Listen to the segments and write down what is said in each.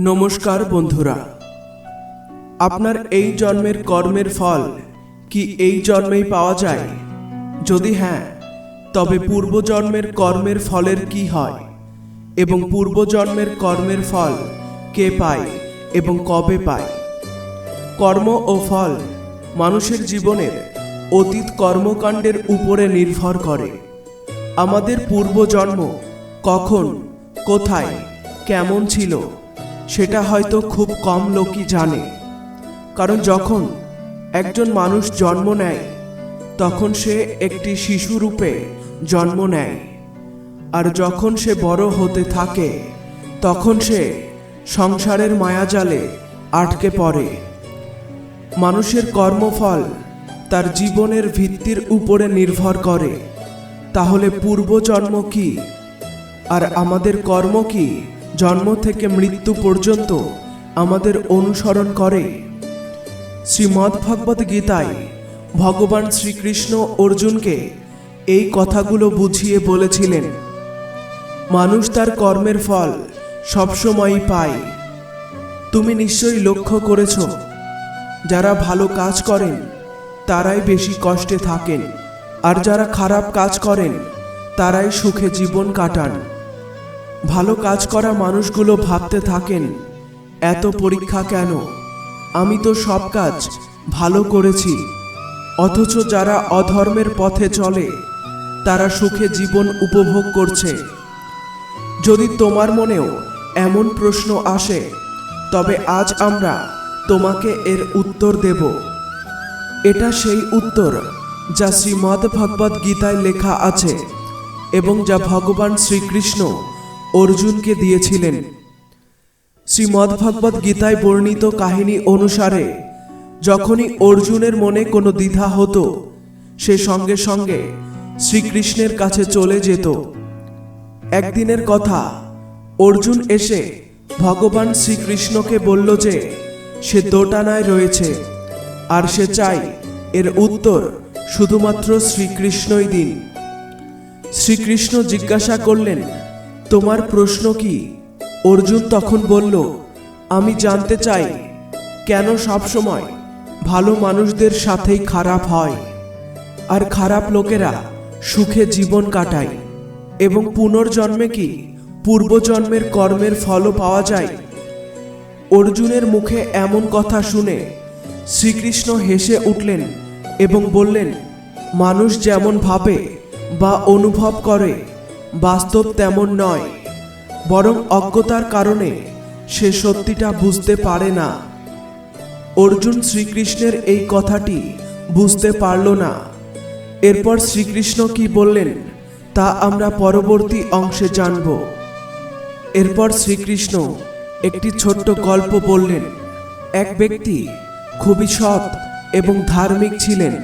নমস্কার বন্ধুরা। আপনার এই জন্মের কর্মের ফল কি এই জন্মেই পাওয়া যায়? যদি হ্যাঁ তবে পূর্বজন্মের কর্মের ফলের কি হয়? এবং পূর্বজন্মের কর্মের ফল কে পায় এবং কবে পায়? কর্ম ও ফল মানুষের জীবনের অতীত কর্মকাণ্ডের উপরে নির্ভর করে। আমাদের পূর্বজন্ম কখন, কোথায়, কেমন ছিল সেটা হয়তো খুব কম লোকই জানে। কারণ যখন একজন মানুষ জন্ম নেয় তখন সে একটি শিশু রূপে জন্ম নেয়। আর যখন সে বড় হতে থাকে তখন সে সংসারের মায়াজালে আটকে পড়ে। মানুষের কর্মফল তার জীবনের ভিত্তির উপরে নির্ভর করে। তাহলে পূর্বজন্ম কি? আর আমাদের কর্ম কি? জন্ম থেকে মৃত্যু পর্যন্ত আমাদের অনুসরণ করে। শ্রীমদ্ ভগবত গীতায় ভগবান শ্রীকৃষ্ণ অর্জুনকে এই কথাগুলো বুঝিয়ে বলেছিলেন, মানুষ তার কর্মের ফল সবসময়ই পায়। তুমি নিশ্চয়ই লক্ষ্য করেছ, যারা ভালো কাজ করেন, তারাই বেশি কষ্টে থাকেন, আর যারা খারাপ কাজ করেন, তারাই সুখে জীবন কাটান। ভালো কাজ করা মানুষগুলো ভাবতে থাকেন, এত পরীক্ষা কেন? আমি তো সব কাজ ভালো করেছি। অথচ যারা অধর্মের পথে চলে, তারা সুখে জীবন উপভোগ করছে। যদি তোমার মনেও এমন প্রশ্ন আসে, তবে আজ আমরা তোমাকে এর উত্তর দেব। এটা সেই উত্তর যা শ্রীমদ্ ভগবদ গীতায় লেখা আছে এবং যা ভগবান শ্রীকৃষ্ণ অর্জুনকে দিয়েছিলেন। শ্রীমদ্ ভগবদ গীতায় বর্ণিত কাহিনী অনুসারে, যখনই অর্জুনের মনে কোনো দ্বিধা হতো, সে সঙ্গে সঙ্গে শ্রীকৃষ্ণের কাছে চলে যেত। একদিনের কথা, অর্জুন এসে ভগবান শ্রীকৃষ্ণকে বলল যে, সে দোটানায় রয়েছে, আর সে চায় এর উত্তর শুধুমাত্র শ্রীকৃষ্ণই দিন। শ্রীকৃষ্ণ জিজ্ঞাসা করলেন তোমার প্রশ্ন কি? অর্জুন তখন বলল, আমি জানতে চাই, কেন সবসময় ভালো মানুষদের সাথেই খারাপ হয় আর খারাপ লোকেরা সুখে জীবন কাটায় এবং পুনর্জন্মে কি পূর্বজন্মের কর্মের ফলও পাওয়া যায়? অর্জুনের মুখে এমন কথা শুনে শ্রীকৃষ্ণ হেসে উঠলেন এবং বললেন, মানুষ যেমন ভাবে বা অনুভব করে বাস্তব তেমন নয়, বরং অজ্ঞতার কারণে সে সত্যিটা বুঝতে পারে না। অর্জুন শ্রীকৃষ্ণের এই কথাটি বুঝতে পারল না। এরপর শ্রীকৃষ্ণ কি বললেন, তা আমরা পরবর্তী অংশে জানব। এরপর শ্রীকৃষ্ণ একটি ছোট্ট গল্প বললেন। এক ব্যক্তি খুবই সৎ এবং ধার্মিক ছিলেন।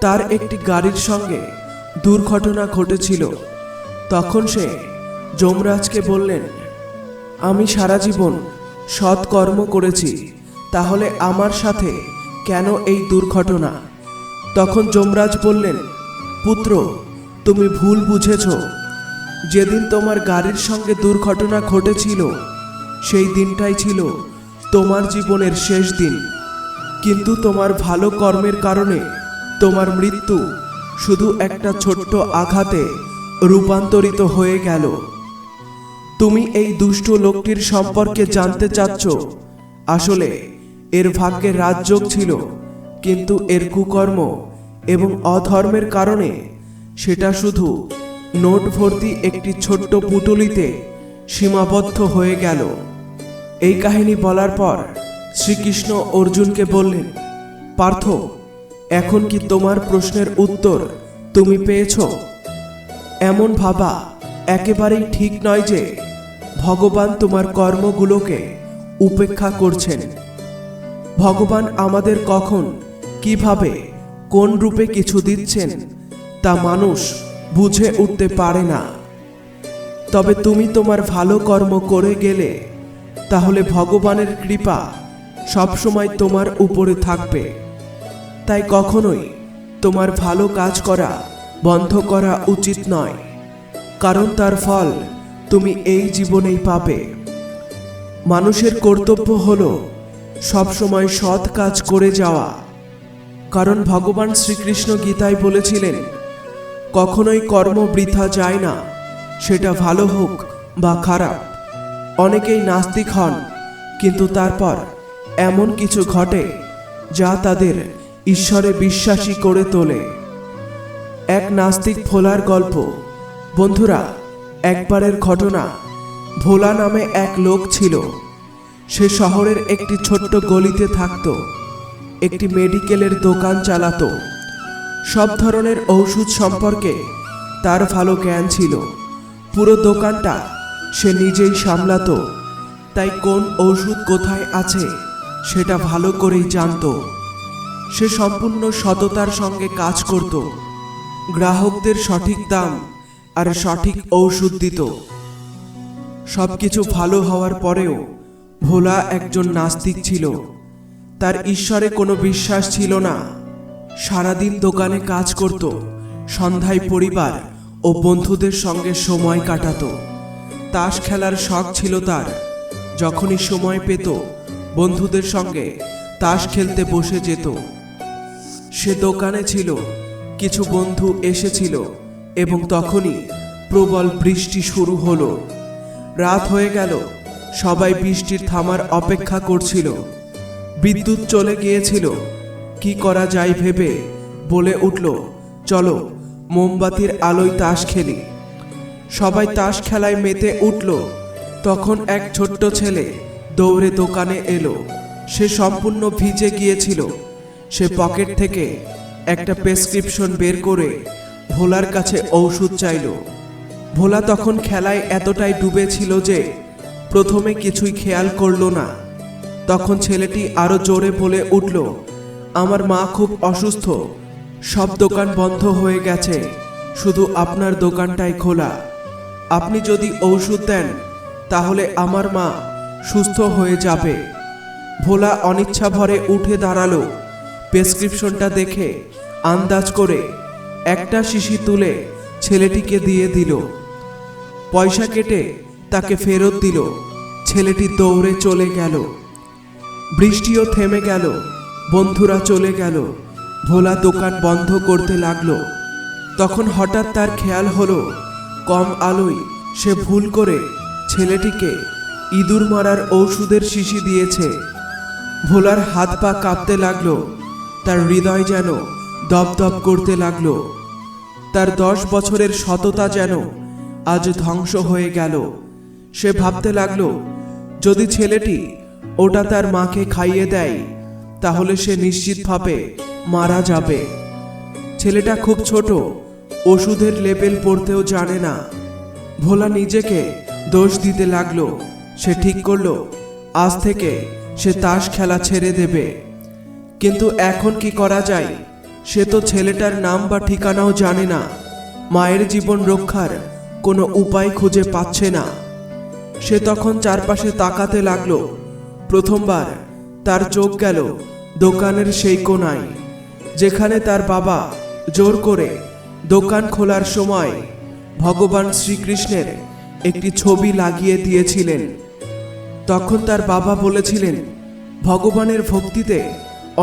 তার একটি গাড়ির সঙ্গে দুর্ঘটনা ঘটেছিল। তখন সে যমরাজকে বললেন, আমি সারা জীবন সৎ কর্ম করেছি, তাহলে আমার সাথে কেন এই দুর্ঘটনা? তখন যমরাজ বললেন, পুত্র, তুমি ভুল বুঝেছ। যেদিন তোমার গাড়ির সঙ্গে দুর্ঘটনা ঘটেছিল, সেই দিনটাই ছিল তোমার জীবনের শেষ দিন। কিন্তু তোমার ভালো কর্মের কারণে তোমার মৃত্যু শুধু একটা ছোট্ট আঘাতে রূপান্তরিত হয়ে গেল। তুমি এই দুষ্ট লোকটির সম্পর্কে জানতে চাচ্ছ। আসলে, এর ভাগ্যে রাজযোগ ছিল, কিন্তু এর কুকর্ম এবং অধর্মের কারণে সেটা শুধু নোট ভর্তি একটি ছোট্ট পুটুলিতে সীমাবদ্ধ হয়ে গেল। এই কাহিনী বলার পর শ্রীকৃষ্ণ অর্জুনকে বললেন, পার্থ, এখন কি তোমার প্রশ্নের উত্তর তুমি পেয়েছ? এমন ভাবা একেবারেই ঠিক নয় যে ভগবান তোমার কর্মগুলোকে উপেক্ষা করছেন। ভগবান আমাদের কখন, কীভাবে, কোন রূপে কিছু দিচ্ছেন তা মানুষ বুঝে উঠতে পারে না। তবে তুমি তোমার ভালো কর্ম করে গেলে তাহলে ভগবানের কৃপা সবসময় তোমার উপরে থাকবে। তাই কখনোই তোমার ভালো কাজ করা বন্ধ করা উচিত নয়। কারণ তার ফল তুমি এই জীবনেই পাবে। মানুষের কর্তব্য হল সবসময় সৎ কাজ করে যাওয়া। কারণ ভগবান শ্রীকৃষ্ণ গীতায় বলেছিলেন, কখনোই কর্ম বৃথা যায় না, সেটা ভালো হোক বা খারাপ। অনেকেই নাস্তিক হন, কিন্তু তারপর এমন কিছু ঘটে যা তাদের ঈশ্বরে বিশ্বাসী করে তোলে। এক নাস্তিক ভোলার গল্প। বন্ধুরা, একবারের ঘটনা। ভোলা নামে এক লোক ছিল। সে শহরের একটি ছোট্ট গলিতে থাকত। একটি মেডিকেলের দোকান চালাতো। সব ধরনের ঔষধ সম্পর্কে তার ভালো জ্ঞান ছিল। পুরো দোকানটা সে নিজেই সামলাতো। তাই কোন ঔষধ কোথায় আছে সেটা ভালো করেই জানতো। সে সম্পূর্ণ সততার সঙ্গে কাজ করত। গ্রাহকদের সঠিক দাম আর সঠিক ঔষধ দিত। সব কিছু ভালো হওয়ার পরেও ভোলা একজন নাস্তিক ছিল। তার ঈশ্বরে কোনো বিশ্বাস ছিল না। সারাদিন দোকানে কাজ করত, সন্ধ্যায় পরিবার ও বন্ধুদের সঙ্গে সময় কাটাত। তাস খেলার শখ ছিল তার। যখনই সময় পেত, বন্ধুদের সঙ্গে তাস খেলতে বসে যেত। সে দোকানে ছিল কিছু বন্ধু এসেছিল এবং তখনই প্রবল বৃষ্টি শুরু হলো। রাত হয়ে গেল, সবাই বৃষ্টির থামার অপেক্ষা করছিল। বিদ্যুৎ চলে গিয়েছিল, কি করা যায় ভেবে বলে উঠল, চলো, মোমবাতির আলোয় তাস খেলি। সবাই তাস খেলায় মেতে উঠল। তখন এক ছোট্ট ছেলে দৌড়ে দোকানে এলো। সে সম্পূর্ণ ভিজে গিয়েছিল। সে পকেট থেকে একটা প্রেসক্রিপশন বের করে ভোলার কাছে ঔষধ চাইল। ভোলা তখন খেলায় এতটাই ডুবে ছিল যে প্রথমে কিছুই খেয়াল করল না। তখন ছেলেটি আরও জোরে বলে উঠল, আমার মা খুব অসুস্থ, সব দোকান বন্ধ হয়ে গেছে, শুধু আপনার দোকানটাই খোলা। আপনি যদি ঔষধ দেন, তাহলে আমার মা সুস্থ হয়ে যাবে। ভোলা অনিচ্ছা ভরে উঠে দাঁড়াল। প্রেসক্রিপশনটা দেখে, আন্দাজ করে একটা শিশি তুলে ছেলেটিকে দিয়ে দিল। পয়সা কেটে তাকে ফেরত দিল। ছেলেটি দৌড়ে চলে গেল। বৃষ্টিও থেমে গেল। বন্ধুরা চলে গেল। ভোলা দোকান বন্ধ করতে লাগল। তখন হঠাৎ তার খেয়াল হলো, কম আলোয় সে ভুল করে ছেলেটিকে ইঁদুর মারার ঔষধের শিশি দিয়েছে। ভোলার হাত পা কাঁপতে লাগল। তার হৃদয় যেন দপদপ করতে লাগল। তার দশ বছরের সততা যেন আজ ধ্বংস হয়ে গেল। সে ভাবতে লাগল, যদি ছেলেটি ওটা তার মাকে খাইয়ে দেয়, তাহলে সে নিশ্চিতভাবে মারা যাবে। ছেলেটা খুব ছোট, ওষুধের লেবেল পড়তেও জানে না। ভোলা নিজেকে দোষ দিতে লাগল। সে ঠিক করল, আজ থেকে সে তাস খেলা ছেড়ে দেবে। কিন্তু এখন কি করা যায়? সে তো ছেলেটার নাম বা ঠিকানাও জানে না। মায়ের জীবন রক্ষার কোনো উপায় খুঁজে পাচ্ছে না। সে তখন চারপাশে তাকাতে লাগল। প্রথমবার তার চোখ গেল দোকানের সেই কোনায়, যেখানে তার বাবা জোর করে দোকান খোলার সময় ভগবান শ্রীকৃষ্ণের একটি ছবি লাগিয়ে দিয়েছিলেন। তখন তার বাবা বলেছিলেন, ভগবানের ভক্তিতে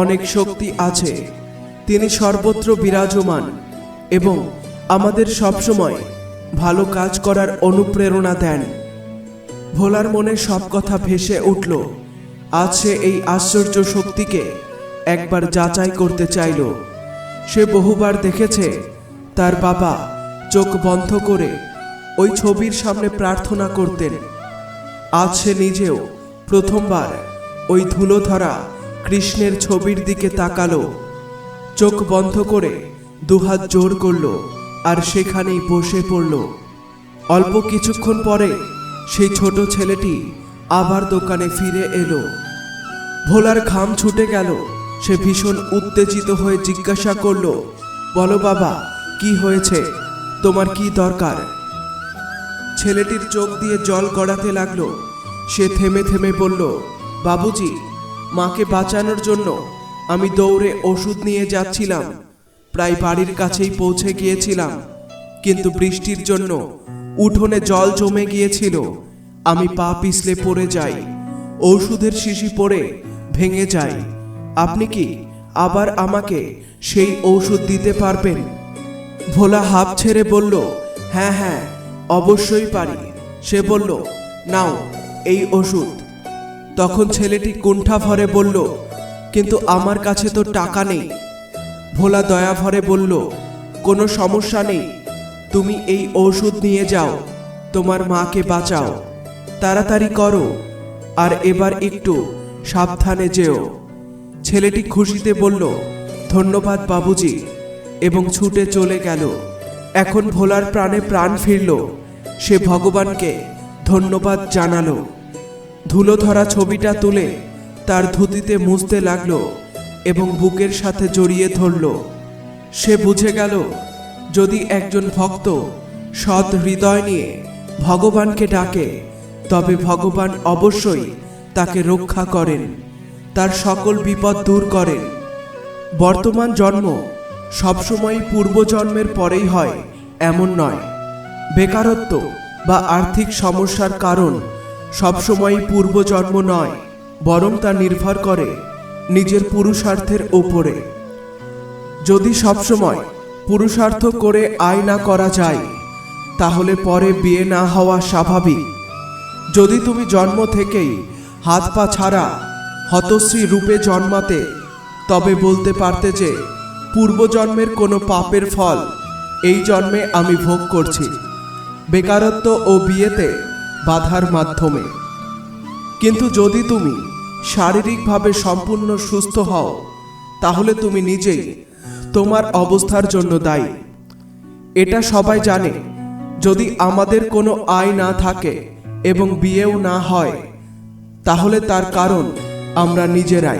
অনেক শক্তি আছে। তিনি সর্বত্র বিরাজমান এবং আমাদের সবসময় ভালো কাজ করার অনুপ্রেরণা দেন। ভোলার মনে সব কথা ভেসে উঠল। আজ সে এই আশ্চর্য শক্তিকে একবার যাচাই করতে চাইল। সে বহুবার দেখেছে, তার বাবা চোখ বন্ধ করে ওই ছবির সামনে প্রার্থনা করতেন। আজ সে নিজেও প্রথমবার ওই ধুলো ধরা কৃষ্ণের ছবির দিকে তাকালো। চোখ বন্ধ করে দুহাত জোর করল আর সেখানেই বসে পড়ল। অল্প কিছুক্ষণ পরে সেই ছোট ছেলেটি আবার দোকানে ফিরে এলো। ভোলার ঘাম ছুটে গেল। সে ভীষণ উত্তেজিত হয়ে জিজ্ঞাসা করল, বলো বাবা, কি হয়েছে? তোমার কি দরকার? ছেলেটির চোখ দিয়ে জল গড়াতে লাগল। সে থেমে থেমে বলল, বাবুজি মাকে বাঁচানোর জন্য আমি দৌড়ে ওষুধ নিয়ে যাচ্ছিলাম। প্রায় বাড়ির কাছেই পৌঁছে গিয়েছিলাম। কিন্তু বৃষ্টির জন্য উঠোনে জল জমে গিয়েছিল। আমি পা পিছলে পড়ে যাই। ঔষধের শিশি পড়ে ভেঙে যায় আপনি কি আবার আমাকে সেই ঔষধ দিতে পারবেন? ভোলা হাফ ছেড়ে বলল হ্যাঁ হ্যাঁ অবশ্যই পারি। সে বলল, নাও, এই ওষুধ। তখন ছেলেটি কুণ্ঠা ভরে বলল, কিন্তু আমার কাছে তো টাকা নেই। ভোলা দয়া ভরে বলল, কোনো সমস্যা নেই। তুমি এই ঔষধ নিয়ে যাও। তোমার মাকে বাঁচাও। তাড়াতাড়ি করো। আর এবার একটু সাবধানে যেও। ছেলেটি খুশিতে বলল, ধন্যবাদ বাবুজি। এবং ছুটে চলে গেল। এখন ভোলার প্রাণে প্রাণ ফিরল। সে ভগবানকে ধন্যবাদ জানালো। ধুলো ধরা ছবিটা তুলে তার ধুতিতে মুছতে লাগল এবং বুকের সাথে জড়িয়ে ধরল। সে বুঝে গেল, যদি একজন ভক্ত সৎ হৃদয় নিয়ে ভগবানকে ডাকে, তবে ভগবান অবশ্যই তাকে রক্ষা করেন, তার সকল বিপদ দূর করেন। বর্তমান জন্ম সবসময় পূর্বজন্মের পরেই হয়, এমন নয়। বেকারত্ব বা আর্থিক সমস্যার কারণ সবসময় পূর্বজন্ম নয়, বরং তা নির্ভর করে নিজের পুরুষার্থের ওপরে। যদি সবসময় পুরুষার্থ করে আয় না করা যায়, তাহলে পরে বিয়ে না হওয়া স্বাভাবিক। যদি তুমি জন্ম থেকেই হাত পা ছাড়া হতশ্রী রূপে জন্মাতে, তবে বলতে পারতে যে পূর্বজন্মের কোনো পাপের ফল এই জন্মে আমি ভোগ করছি। বেকারত্ব ও বিয়েতে বাধার মাধ্যমে। কিন্তু যদি তুমি শারীরিকভাবে সম্পূর্ণ সুস্থ হও, তাহলে তুমি নিজেই তোমার অবস্থার জন্য দায়ী। এটা সবাই জানে, যদি আমাদের কোনো আয় না থাকে এবং বিয়েও না হয়, তাহলে তার কারণ আমরা নিজেরাই।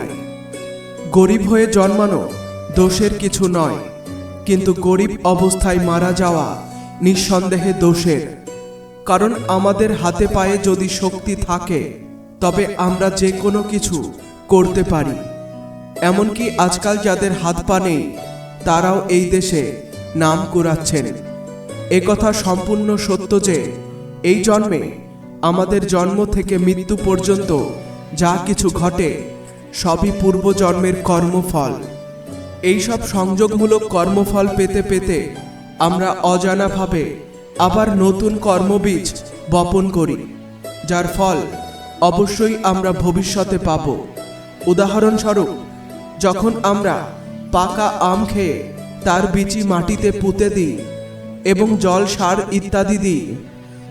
গরিব হয়ে জন্মানো দোষের কিছু নয়, কিন্তু গরিব অবস্থায় মারা যাওয়া নিঃসন্দেহে দোষের। কারণ আমাদের হাতে পায়ে যদি শক্তি থাকে, তবে আমরা যে কোনো কিছু করতে পারি। এমনকি আজকাল যাদের হাত পা নেই, তারাও এই দেশে নাম কুড়াচ্ছেন। একথা সম্পূর্ণ সত্য যে, এই জন্মে আমাদের জন্ম থেকে মৃত্যু পর্যন্ত যা কিছু ঘটে, সবই পূর্বজন্মের কর্মফল। এইসব সংযোগমূলক কর্মফল পেতে পেতে আমরা অজানাভাবে আবার নতুন কর্মবীজ বপন করি, যার ফল অবশ্যই আমরা ভবিষ্যতে পাব। উদাহরণস্বরূপ, যখন আমরা পাকা আম খেয়ে তার বিচি মাটিতে পুঁতে দিই এবং জল, সার ইত্যাদি দিই,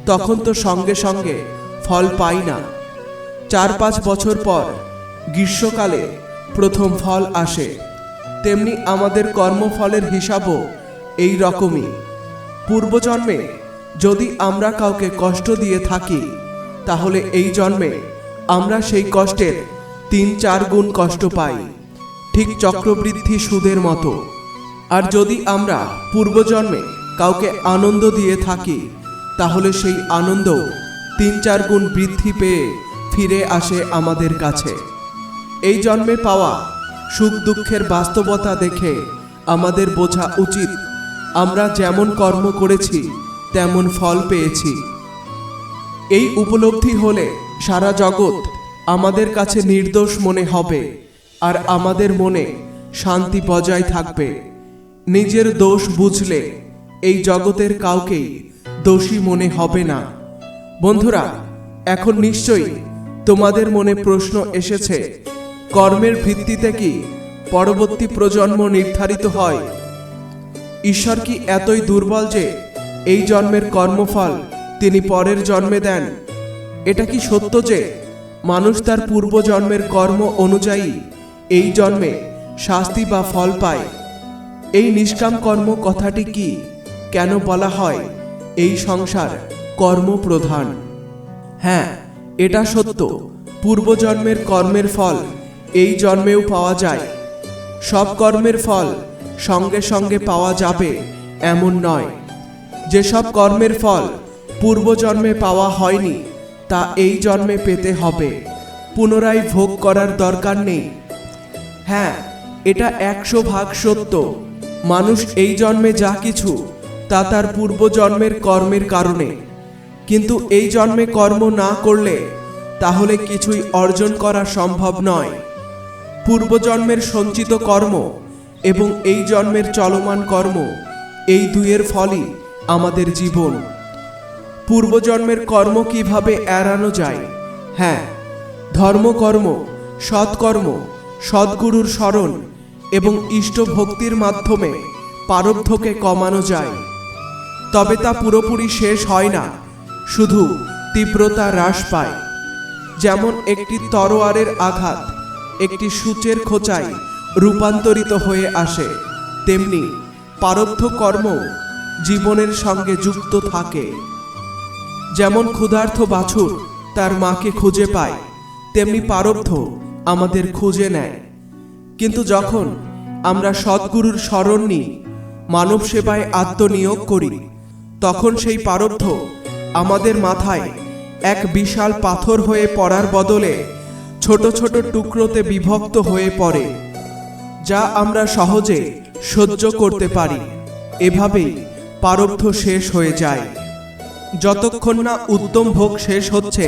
তখন তো সঙ্গে সঙ্গে ফল পাই না। চার পাঁচ বছর পর গ্রীষ্মকালে প্রথম ফল আসে। তেমনি আমাদের কর্মফলের হিসাবও এই রকমই। পূর্বজন্মে যদি আমরা কাউকে কষ্ট দিয়ে থাকি, তাহলে এই জন্মে আমরা সেই কষ্টের তিন চার গুণ কষ্ট পাই, ঠিক চক্রবৃদ্ধি সুদের মতো। আর যদি আমরা পূর্বজন্মে কাউকে আনন্দ দিয়ে থাকি, তাহলে সেই আনন্দ তিন চার গুণ বৃদ্ধি পেয়ে ফিরে আসে আমাদের কাছে। এই জন্মে পাওয়া সুখ দুঃখের বাস্তবতা দেখে আমাদের বোঝা উচিত আমরা যেমন কর্ম করেছি, তেমন ফল পেয়েছি। এই উপলব্ধি হলে সারা জগৎ আমাদের কাছে নির্দোষ মনে হবে আর আমাদের মনে শান্তি বজায় থাকবে। নিজের দোষ বুঝলে এই জগতের কাউকেই দোষী মনে হবে না। বন্ধুরা, এখন নিশ্চয়ই তোমাদের মনে প্রশ্ন এসেছে, কর্মের ভিত্তিতে কি পরবর্তী প্রজন্ম নির্ধারিত হয়? ঈশ্বর কি এতই দুর্বল যে এই জন্মের কর্মফল তিনি পরের জন্মে দেন? এটা কি সত্য যে মানুষ তার পূর্বজন্মের কর্ম অনুযায়ী এই জন্মে শাস্তি বা ফল পায়? এই নিষ্কাম কর্ম কথাটি কি কেন বলা হয়? এই সংসার কর্মপ্রধান। হ্যাঁ এটা সত্য। পূর্বজন্মের কর্মের ফল এই জন্মেও পাওয়া যায়। সব কর্মের ফল সঙ্গে সঙ্গে পাওয়া যাবে, এমন নয়। যেসব কর্মের ফল পূর্বজন্মে পাওয়া হয়নি, তা এই জন্মে পেতে হবে। পুনরায় ভোগ করার দরকার নেই। হ্যাঁ এটা একশো ভাগ সত্য। মানুষ এই জন্মে যা কিছু, তা তার পূর্বজন্মের কর্মের কারণে। কিন্তু এই জন্মে কর্ম না করলে, তাহলে কিছুই অর্জন করা সম্ভব নয়। পূর্বজন্মের সঞ্চিত কর্ম এবং এই জন্মের চলমান কর্ম, এই দুইয়ের ফলই আমাদের জীবন। পূর্বজন্মের কর্ম কীভাবে এড়ানো যায়? হ্যাঁ ধর্মকর্ম, সৎকর্ম, সদ্গুরুর স্মরণ এবং ইষ্ট ভক্তির মাধ্যমে পারব্ধকে কমানো যায়। তবে তা পুরোপুরি শেষ হয় না, শুধু তীব্রতা হ্রাস পায়। যেমন একটি তরোয়ারের আঘাত, একটি সূচের খোঁচায় রূপান্তরিত হয়ে আসে। তেমনি পারব্ধ কর্ম জীবনের সঙ্গে যুক্ত থাকে। যেমন ক্ষুধার্থ বাছুর তার মাকে খুঁজে পায়, তেমনি পারব্ধ আমাদের খুঁজে নেয়। কিন্তু যখন আমরা সদ্গুরুর স্মরণ নিই, মানব সেবায় আত্মনিয়োগ করি, তখন সেই পারব্ধ আমাদের মাথায় এক বিশাল পাথর হয়ে পড়ার বদলে ছোট ছোট টুকরোতে বিভক্ত হয়ে পড়ে। যা আমরা সহজে সহ্য করতে পারি। এভাবেই পারব্ধ শেষ হয়ে যায়। যতক্ষণ না উত্তম ভোগ শেষ হচ্ছে,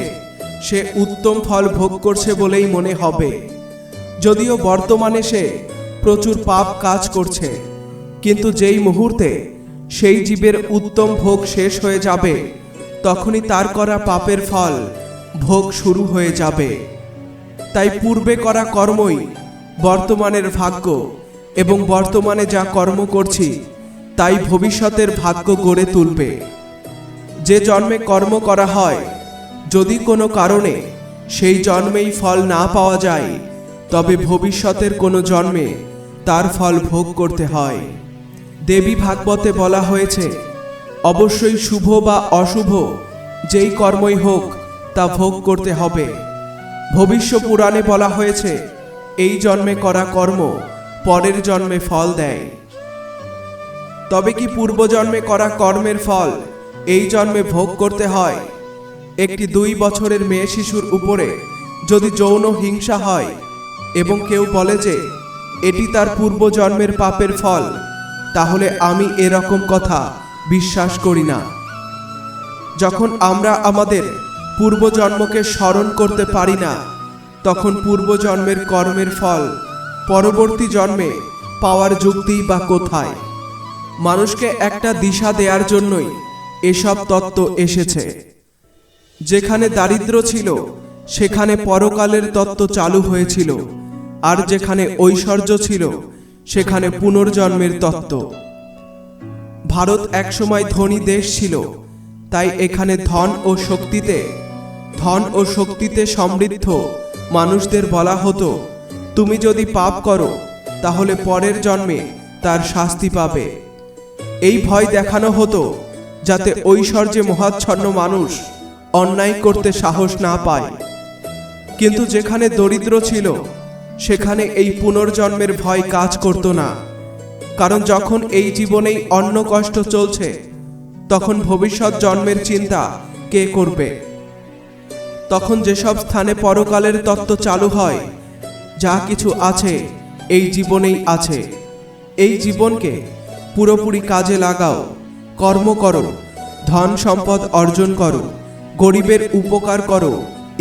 সে উত্তম ফল ভোগ করছে বলেই মনে হবে। যদিও বর্তমানে সে প্রচুর পাপ কাজ করছে, কিন্তু যেই মুহূর্তে সেই জীবের উত্তম ভোগ শেষ হয়ে যাবে, তখনই তার করা পাপের ফল ভোগ শুরু হয়ে যাবে। তাই পূর্বে করা কর্মই বর্তমানের ভাগ্য এবং বর্তমানে যা কর্ম করছি, তাই ভবিষ্যতের ভাগ্য গড়ে তুলবে। যে জন্মে কর্ম করা হয়, যদি কোনো কারণে সেই জন্মেই ফল না পাওয়া যায়, তবে ভবিষ্যতের কোনো জন্মে তার ফল ভোগ করতে হয়। দেবী ভাগবতে বলা হয়েছে, অবশ্যই শুভ বা অশুভ যেই কর্মই হোক, তা ভোগ করতে হবে। ভবিষ্য পুরাণে বলা হয়েছে এই জন্মে করা কর্ম, পরের জন্মে ফল দেয়। তবে কি পূর্বজন্মে করা কর্মের ফল এই জন্মে ভোগ করতে হয়? একটি দুই বছরের মেয়ে শিশুর উপরে যদি যৌন হিংসা হয় এবং কেউ বলে যে, এটি তার পূর্বজন্মের পাপের ফল, তাহলে আমি এরকম কথা বিশ্বাস করি না। যখন আমরা আমাদের পূর্বজন্মকে স্মরণ করতে পারি না তখন পূর্বজন্মের কর্মের ফল, পরবর্তী জন্মে পাওয়ার যুক্তি বা কোথায়? মানুষকে একটা দিশা দেওয়ার জন্যই এসব তত্ত্ব এসেছে। যেখানে দারিদ্র ছিল, সেখানে পরকালের তত্ত্ব চালু হয়েছিল, আর যেখানে ঐশ্বর্য ছিল, সেখানে পুনর্জন্মের তত্ত্ব। ভারত একসময় ধনী দেশ ছিল, তাই এখানে ধন ও শক্তিতে, ধন ও শক্তিতে সমৃদ্ধ মানুষদের বলা হতো, তুমি যদি পাপ করো, তাহলে পরের জন্মে তার শাস্তি পাবে। এই ভয় দেখানো হতো, যাতে ঐশ্বর্যে মহাচ্ছন্ন মানুষ অন্যায় করতে সাহস না পায়। কিন্তু যেখানে দরিদ্র ছিল, সেখানে এই পুনর্জন্মের ভয় কাজ করত না। কারণ যখন এই জীবনেই অন্ন কষ্ট চলছে, তখন ভবিষ্যৎ জন্মের চিন্তা কে করবে? তখন যেসব স্থানে পরকালের তত্ত্ব চালু হয়, যা কিছু আছে, এই জীবনেই আছে। এই জীবনকে পুরোপুরি কাজে লাগাও, কর্ম করো, ধন সম্পদ অর্জন করো, গরিবের উপকার করো,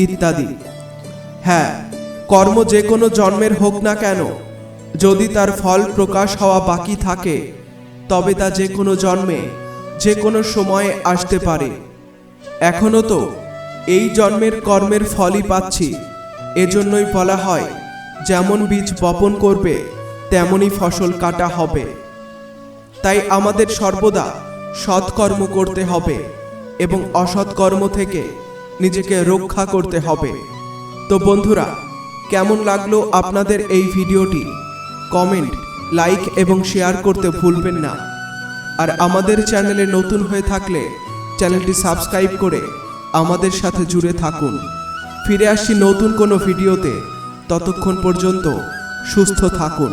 ইত্যাদি। হ্যাঁ কর্ম যে কোনো জন্মের হোক না কেন, যদি তার ফল প্রকাশ হওয়া বাকি থাকে, তবে তা যে কোনো জন্মে, যে কোনো সময়ে আসতে পারে। এখনও তো এই জন্মের কর্মের ফলই পাচ্ছি। এজন্যই বলা হয়, যেমন বীজ বপন করবে, তেমনই ফসল কাটা হবে। তাই আমাদের সর্বদা সৎকর্ম করতে হবে এবং অসৎকর্ম থেকে নিজেকে রক্ষা করতে হবে। তো বন্ধুরা, কেমন লাগল আপনাদের এই ভিডিওটি? কমেন্ট, লাইক এবং শেয়ার করতে ভুলবেন না। আর আমাদের চ্যানেলে নতুন হয়ে থাকলে চ্যানেলটি সাবস্ক্রাইব করে আমাদের সাথে জুড়ে থাকুন। ফিরে আসছি নতুন কোনো ভিডিওতে। ততক্ষণ পর্যন্ত সুস্থ থাকুন।